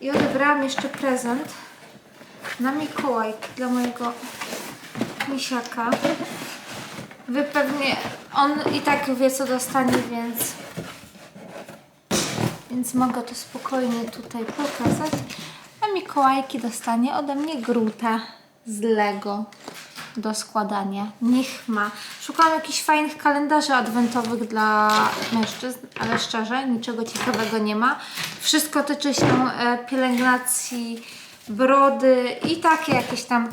I odebrałam jeszcze prezent na Mikołajki dla mojego misiaka. Wy pewnie, on i tak wie co dostanie, więc więc mogę to spokojnie tutaj pokazać. A Mikołajki dostanie ode mnie grutę z Lego do składania. Niech ma. Szukałam jakichś fajnych kalendarzy adwentowych dla mężczyzn, ale szczerze, niczego ciekawego nie ma. Wszystko tyczy się e, pielęgnacji brody i takie jakieś tam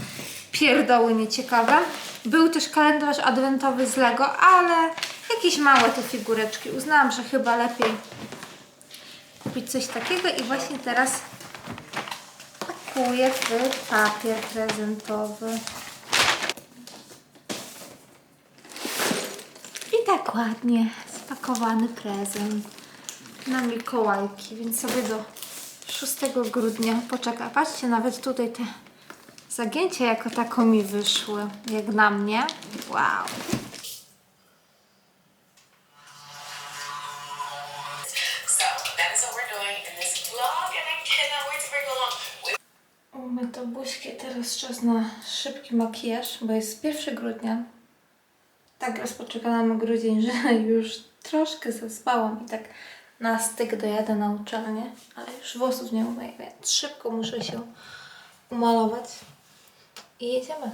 pierdoły nieciekawe. Był też kalendarz adwentowy z Lego, ale jakieś małe te figureczki. Uznałam, że chyba lepiej kupić coś takiego i właśnie teraz pakuję w papier prezentowy. I tak ładnie spakowany prezent na Mikołajki, więc sobie do 6 grudnia poczeka. Patrzcie, nawet tutaj te zagięcia jako tako mi wyszły, jak na mnie. Wow. Wait to buźkie, teraz czas na szybki makijaż, bo jest 1 grudnia. Tak rozpoczekałam grudzień, że już troszkę zaspałam i tak na styk dojadę na uczelnię, ale już włosów nie umyję, więc szybko muszę się umalować i jedziemy.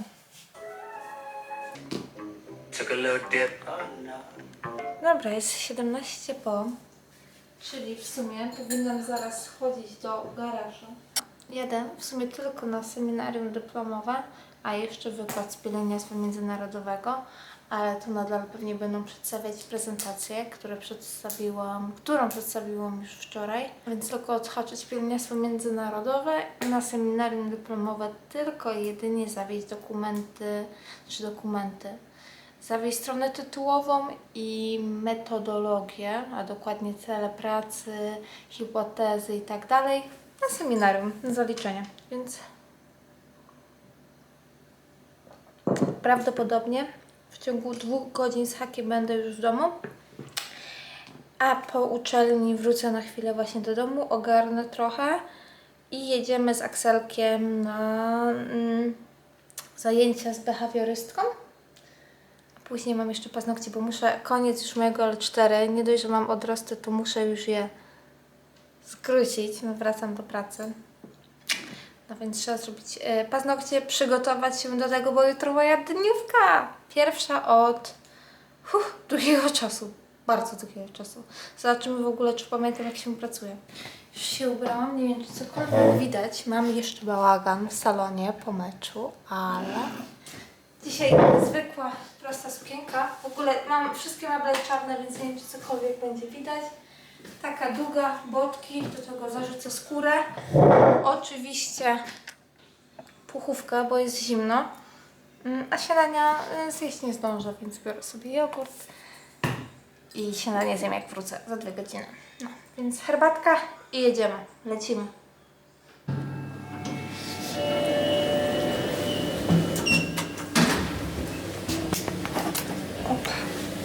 Dobra, jest 17 po, czyli w sumie powinnam zaraz chodzić do garażu. Jadę w sumie tylko na seminarium dyplomowe, a jeszcze wykład z pielęgniarstwa międzynarodowego, ale to nadal pewnie będą przedstawiać prezentację, które przedstawiłam, którą przedstawiłam już wczoraj, więc tylko odhaczyć pielęgniarstwo międzynarodowe na seminarium dyplomowe tylko i jedynie zawieźć dokumenty, czy dokumenty, zawieźć stronę tytułową i metodologię, a dokładnie cele pracy, hipotezy i tak dalej na seminarium, na zaliczenie. Więc prawdopodobnie w ciągu dwóch godzin z hakiem będę już w domu. A po uczelni wrócę na chwilę właśnie do domu, ogarnę trochę i jedziemy z Akselkiem na mm, zajęcia z behawiorystką. Później mam jeszcze paznokcie, bo muszę, koniec już mojego L4, nie dość, że mam odrosty, to muszę już je skrócić, no wracam do pracy. No więc trzeba zrobić e, paznokcie, przygotować się do tego, bo jutro moja dniówka. Pierwsza od huh, długiego czasu, bardzo długiego czasu. Zobaczymy w ogóle, czy pamiętam jak się pracuje. Już się ubrałam, nie wiem czy cokolwiek widać. Mam jeszcze bałagan w salonie po meczu, ale Dzisiaj zwykła, prosta sukienka. W ogóle mam wszystkie meble czarne, więc nie wiem, czy cokolwiek będzie widać. Taka długa, botki, do tego zarzucę skórę. Oczywiście puchówkę, bo jest zimno. Mm, A śniadania y, zjeść nie zdążę, więc biorę sobie jogurt. I śniadanie zjem jak wrócę za dwie godziny. No, więc herbatka i jedziemy. Lecimy.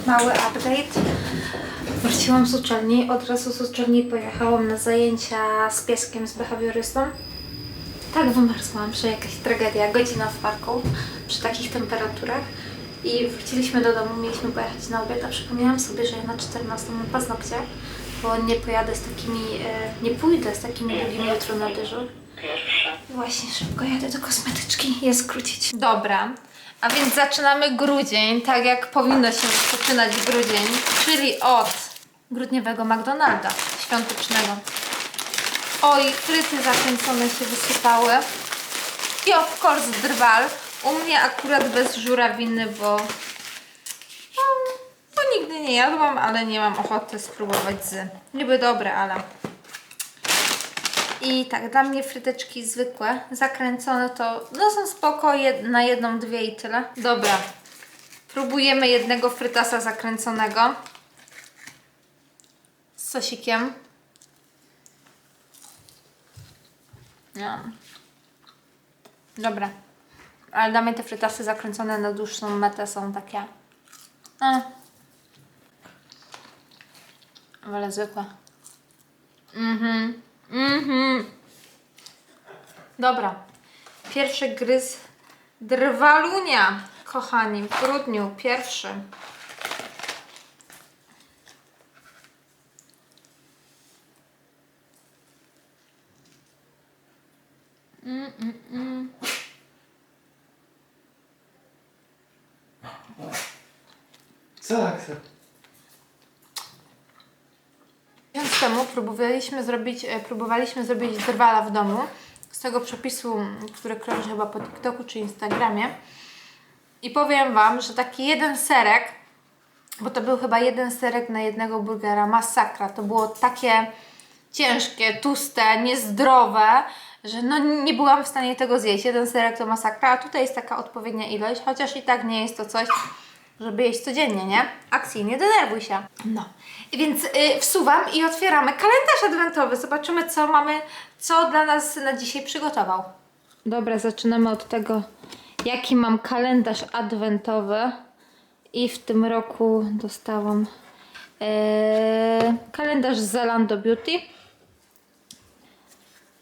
Mały update. Wróciłam z uczelni. Od razu z uczelni pojechałam na zajęcia z pieskiem, z behawiorystą. Tak wymarzłam, że jakaś tragedia. Godzina w parku przy takich temperaturach. I wróciliśmy do domu, mieliśmy pojechać na obiad, a przypomniałam sobie, że ja na 14 mam paznokcie, bo nie pojadę z takimi, e, nie pójdę z takimi długimi jutro na dyżur. Właśnie szybko jadę do kosmetyczki je skrócić. Dobra, a więc zaczynamy grudzień, tak jak powinno się rozpoczynać grudzień, czyli od grudniowego McDonalda świątecznego. Oj, fryty zakręcone się wysypały. I of course drwal. U mnie akurat bez żurawiny, bo no, nigdy nie jadłam, ale nie mam ochoty spróbować z. Niby dobre, ale i tak, dla mnie fryteczki zwykłe, zakręcone to no są spoko, jed na jedną, dwie i tyle. Dobra, próbujemy jednego frytasa zakręconego sosikiem. No. Dobra, ale dla mnie te frytasy zakręcone na dłuższą metę są takie... No. Wolę zwykłe. Mhm. Mhm. Dobra. Pierwszy gryz drwalunia, kochani, w grudniu. Pierwszy. Mm, mm. Co, Aksel? Miesiąc temu próbowaliśmy zrobić, e, próbowaliśmy zrobić drwala w domu z tego przepisu, który krąży chyba po TikToku czy Instagramie. I powiem Wam, że taki jeden serek, bo to był chyba jeden serek na jednego burgera, masakra. To było takie ciężkie, tłuste, niezdrowe, że no nie byłam w stanie tego zjeść. Jeden serek to masakra, a tutaj jest taka odpowiednia ilość, chociaż i tak nie jest to coś, żeby jeść codziennie, nie? Akcji, nie denerwuj się. No. Więc y, wsuwam i otwieramy kalendarz adwentowy. Zobaczymy, co mamy, co dla nas na dzisiaj przygotował. Dobra, zaczynamy od tego, jaki mam kalendarz adwentowy. I w tym roku dostałam e, kalendarz z Zalando Beauty.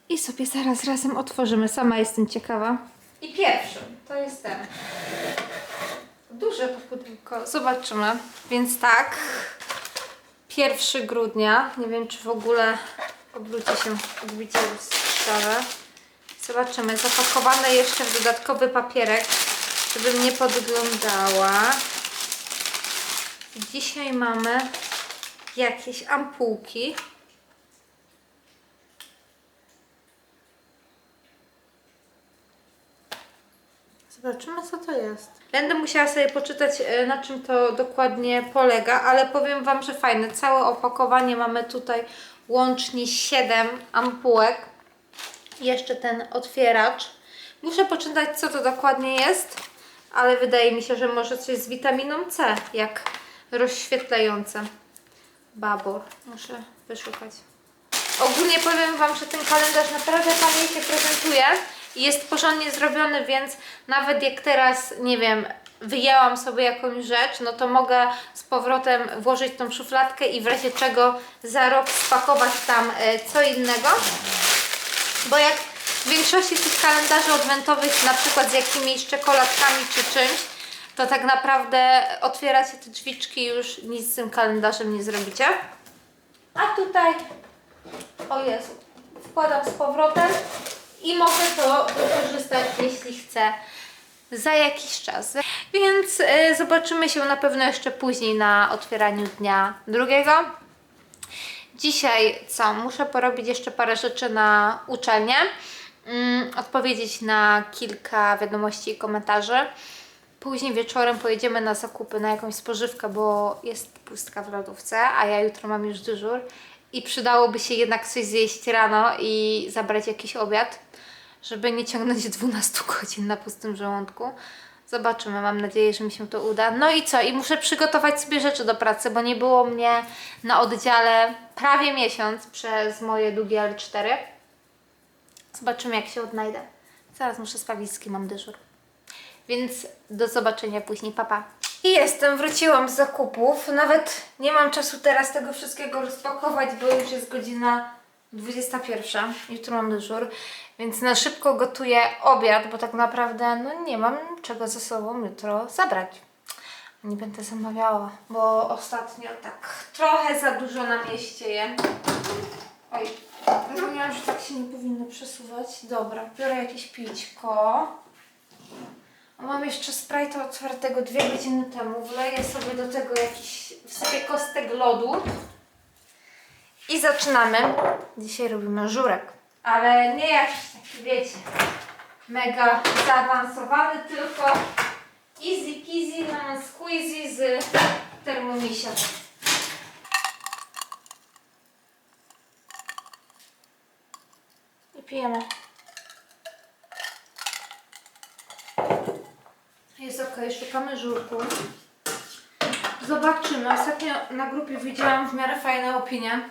I sobie zaraz razem otworzymy. Sama jestem ciekawa. I pierwszy to jest ten. Duże to pudełko. Zobaczymy. Więc tak. 1 grudnia. Nie wiem, czy w ogóle obróci się odbicie strzałę. Zobaczymy. Zapakowane jeszcze w dodatkowy papierek, żebym nie podglądała. Dzisiaj mamy jakieś ampułki. Zobaczymy, co to jest. Będę musiała sobie poczytać, e, na czym to dokładnie polega, ale powiem Wam, że fajne. Całe opakowanie mamy tutaj łącznie 7 ampułek. Jeszcze ten otwieracz. Muszę poczytać, co to dokładnie jest, ale wydaje mi się, że może coś z witaminą C, jak rozświetlające. Babor. Muszę wyszukać. Ogólnie powiem Wam, że ten kalendarz naprawdę fajnie się prezentuje jest porządnie zrobiony, więc nawet jak teraz, nie wiem, wyjęłam sobie jakąś rzecz, no to mogę z powrotem włożyć tą szufladkę i w razie czego za rok spakować tam e, co innego. Bo jak w większości tych kalendarzy adwentowych, na przykład z jakimiś czekoladkami czy czymś, to tak naprawdę otwieracie te drzwiczki już nic z tym kalendarzem nie zrobicie. A tutaj o Jezu, wkładam z powrotem i mogę to wykorzystać, jeśli chcę, za jakiś czas. Więc y, zobaczymy się na pewno jeszcze później na otwieraniu dnia drugiego. Dzisiaj co? Muszę porobić jeszcze parę rzeczy na uczelnię. Mm, odpowiedzieć na kilka wiadomości i komentarzy. Później wieczorem pojedziemy na zakupy na jakąś spożywkę, bo jest pustka w lodówce, a ja jutro mam już dyżur i przydałoby się jednak coś zjeść rano i zabrać jakiś obiad, żeby nie ciągnąć 12 godzin na pustym żołądku. Zobaczymy, mam nadzieję, że mi się to uda. No i co? I muszę przygotować sobie rzeczy do pracy, bo nie było mnie na oddziale prawie miesiąc przez moje długie L4. Zobaczymy, jak się odnajdę. Zaraz muszę sprawdzić, z kim mam dyżur. Więc do zobaczenia później, papa. I jestem, wróciłam z zakupów. Nawet nie mam czasu teraz tego wszystkiego rozpakować, bo już jest godzina 21. Jutro mam dyżur, więc na szybko gotuję obiad, bo tak naprawdę no, nie mam czego ze sobą jutro zabrać. Nie będę zamawiała, bo ostatnio tak trochę za dużo na mieście jem. Oj, zapomniałam, że tak się nie powinno przesuwać. Dobra, biorę jakieś pićko. Mam jeszcze Sprite'a otwartego dwie godziny temu. Wleję sobie do tego jakiś, wsypię kostek lodu. I zaczynamy. Dzisiaj robimy żurek. Ale nie jakiś taki, wiecie, mega zaawansowany, tylko easy peasy, lemon squeezy z termomisia. I pijemy. Jest ok, szukamy żurku. Zobaczymy. Ostatnio na grupie widziałam w miarę fajne opinie.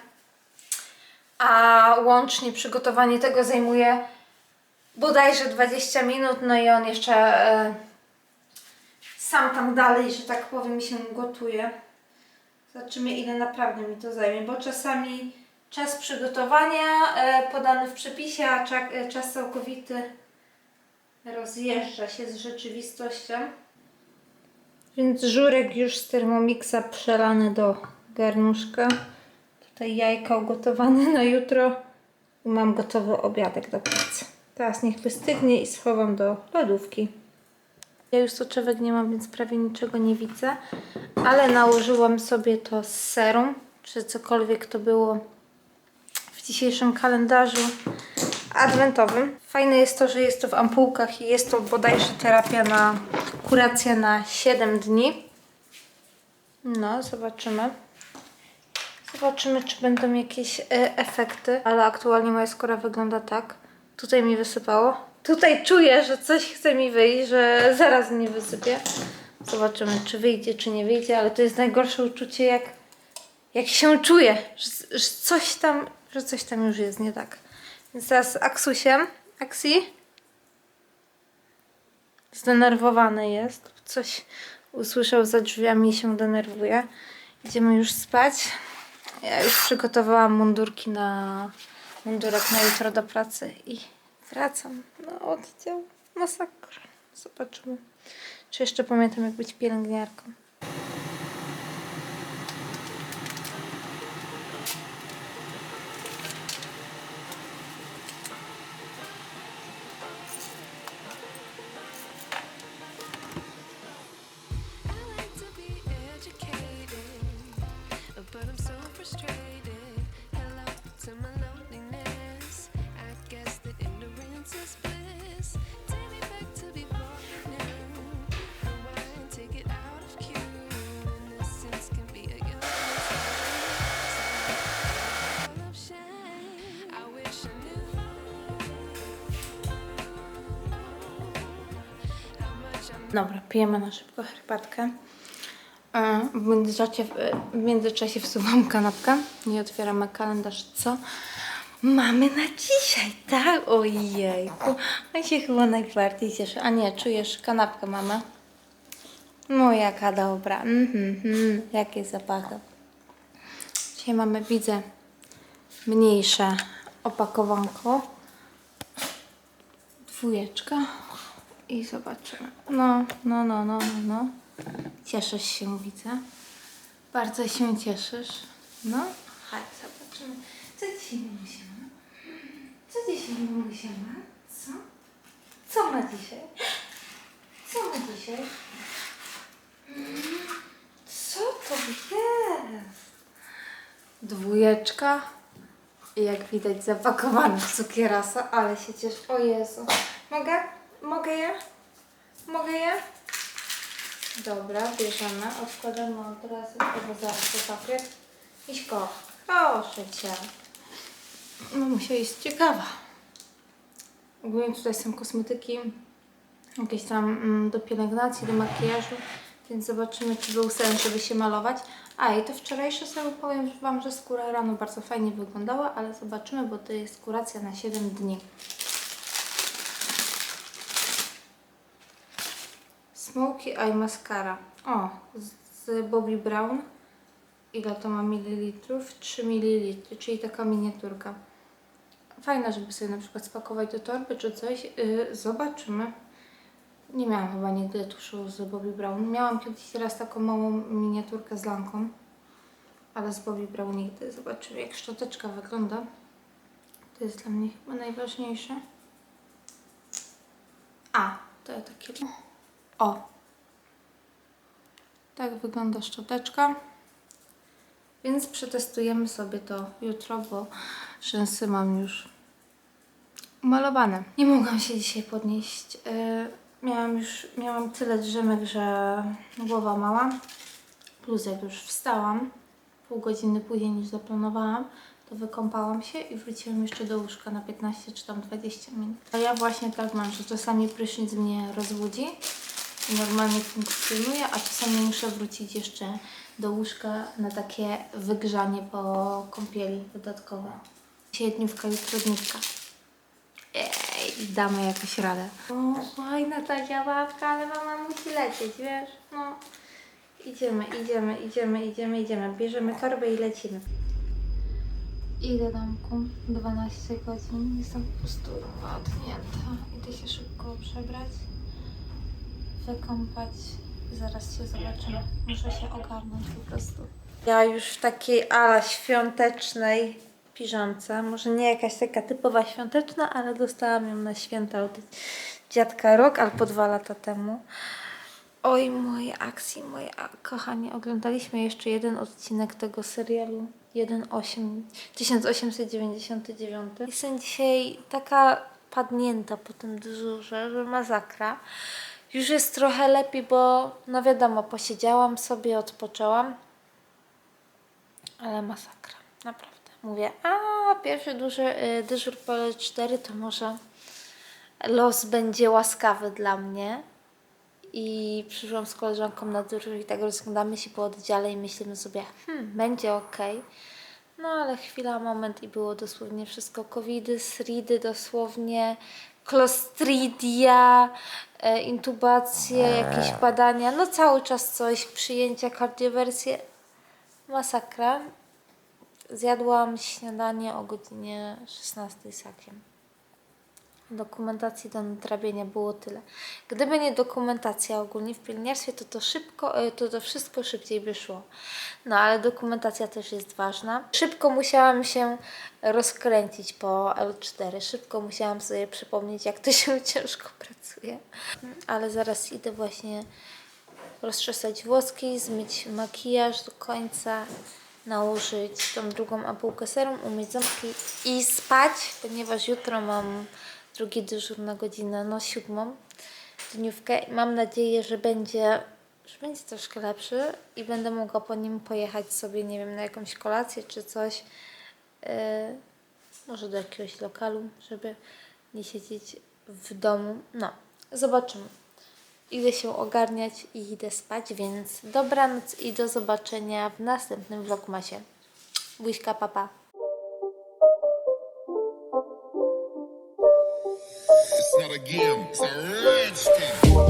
A łącznie przygotowanie tego zajmuje bodajże 20 minut. No i on jeszcze e, sam tam dalej, że tak powiem, się gotuje. Zobaczymy, ile naprawdę mi to zajmie, bo czasami czas przygotowania e, podany w przepisie, a e, czas całkowity rozjeżdża się z rzeczywistością. Więc żurek już z Thermomixa przelany do garnuszka. Tutaj jajka ugotowane na jutro. Mam gotowy obiadek do pracy. Teraz niech wystygnie i schowam do lodówki. Ja już soczewek nie mam, więc prawie niczego nie widzę. Ale nałożyłam sobie to z serum, czy cokolwiek to było w dzisiejszym kalendarzu adwentowym. Fajne jest to, że jest to w ampułkach i jest to bodajże terapia na kuracja na 7 dni. No, zobaczymy. Zobaczymy, czy będą jakieś e, efekty, ale aktualnie moja skóra wygląda tak. Tutaj mi wysypało. Tutaj czuję, że coś chce mi wyjść, że zaraz mnie wysypie. Zobaczymy, czy wyjdzie, czy nie wyjdzie, ale to jest najgorsze uczucie, jak, jak się czuję, że, że coś tam, że coś tam już jest nie tak. Więc teraz Aksusiem, Aksi, zdenerwowany jest. Coś usłyszał za drzwiami i się denerwuje. Idziemy już spać. Ja już przygotowałam mundurki na mundurek na jutro do pracy i wracam na oddział. Masakra. Zobaczymy. Czy jeszcze pamiętam, jak być pielęgniarką. Dobra, pijemy na szybko herbatkę. E, W międzyczasie, w międzyczasie wsuwam kanapkę i otwieramy kalendarz. Co mamy na dzisiaj, tak? Ojejku, on się chyba najbardziej cieszy. A nie, czujesz, kanapkę mamy. No jaka dobra. Mhm, mhm. Jakie zapachy. Dzisiaj mamy, widzę, mniejsze opakowanko. Dwójeczka. I zobaczymy. No, no, no, no, no, no. Cieszysz się, widzę. Bardzo się cieszysz. No, chodź, zobaczymy. Co dzisiaj mamusia ma? Co dzisiaj mamusia ma? Co? Co ma dzisiaj? Co ma dzisiaj? Co to jest? Dwójeczka. Jak widać zapakowany w cukierasa, ale się cieszę. O Jezu. Mogę? Mogę je? Mogę je? Dobra, bierzemy. Odkładamy od razu zaraz do papier. Iśko, proszę Cię. No musia jest ciekawa. Ogólnie tutaj są kosmetyki, jakieś tam mm, do pielęgnacji, do makijażu, więc zobaczymy, czy był sens, żeby się malować. A i to wczorajsze sobie powiem Wam, że skóra rano bardzo fajnie wyglądała, ale zobaczymy, bo to jest kuracja na 7 dni. Smoky Eye Mascara. O, z Bobbi Brown. Ile to ma mililitrów? 3 ml, czyli taka miniaturka. Fajna, żeby sobie na przykład spakować do torby czy coś. Yy, zobaczymy. Nie miałam chyba nigdy tuszu z Bobbi Brown. Miałam kiedyś raz taką małą miniaturkę z lanką, ale z Bobbi Brown nigdy. Zobaczymy, jak szczoteczka wygląda. To jest dla mnie chyba najważniejsze. A, to takie. O! Tak wygląda szczoteczka. Więc przetestujemy sobie to jutro, bo rzęsy mam już umalowane. Nie mogłam się dzisiaj podnieść. Yy, miałam już miałam tyle drzemek, że głowa mała. Plus jak już wstałam, pół godziny później niż zaplanowałam, to wykąpałam się i wróciłam jeszcze do łóżka na 15 czy tam 20 minut. A ja właśnie tak mam, że czasami prysznic mnie rozbudzi i normalnie funkcjonuje, a czasami muszę wrócić jeszcze do łóżka na takie wygrzanie po kąpieli dodatkowe. Dzisiaj dniówka, jutro dniówka. Ej, damy jakoś radę. O, fajna ta działawka, ale mama musi lecieć, wiesz? No. Idziemy, idziemy, idziemy, idziemy, idziemy. Bierzemy torbę i lecimy. Idę domku, 12 godzin, jestem po prostu odnięta. Idę się szybko przebrać, wykąpać, zaraz się zobaczymy. Muszę się ogarnąć po prostu. Ja już w takiej ala świątecznej piżamce, może nie jakaś taka typowa świąteczna, ale dostałam ją na święta od dziadka rok albo dwa lata temu. Oj, moje akcje, moje a- kochani, oglądaliśmy jeszcze jeden odcinek tego serialu 1.8 1899. Jestem dzisiaj taka padnięta po tym dyżurze, że masakra. Już jest trochę lepiej, bo no wiadomo, posiedziałam sobie, odpoczęłam. Ale masakra, naprawdę. Mówię, a pierwszy duży, y, dyżur po 4 to może los będzie łaskawy dla mnie. I przyszłam z koleżanką na dyżur i tak rozglądamy się po oddziale i myślimy sobie, hmm, będzie ok. No ale chwila, moment i było dosłownie wszystko. Covidy, sridy dosłownie, klostridia, e, intubacje, jakieś badania, no cały czas coś, przyjęcia, kardiowersje. Masakra. Zjadłam śniadanie o godzinie 16 z hakiem. Dokumentacji do nadrabiania było tyle. Gdyby nie dokumentacja ogólnie w pielęgniarstwie, to to szybko, e, to to wszystko szybciej by szło. No ale dokumentacja też jest ważna. Szybko musiałam się rozkręcić po L4. Szybko musiałam sobie przypomnieć, jak to się ciężko pracuje. Ale zaraz idę właśnie rozczesać włoski, zmyć makijaż do końca, nałożyć tą drugą ampułkę serum, umyć ząbki i spać, ponieważ jutro mam drugi dyżur na godzinę, no siódmą dniówkę mam nadzieję, że będzie, że będzie troszkę lepszy i będę mogła po nim pojechać sobie, nie wiem, na jakąś kolację czy coś, yy, może do jakiegoś lokalu, żeby nie siedzieć w domu. No, zobaczymy. Idę się ogarniać i idę spać, więc dobranoc i do zobaczenia w następnym vlogmasie. Buźka, papa. It's not a game, it's a rich thing.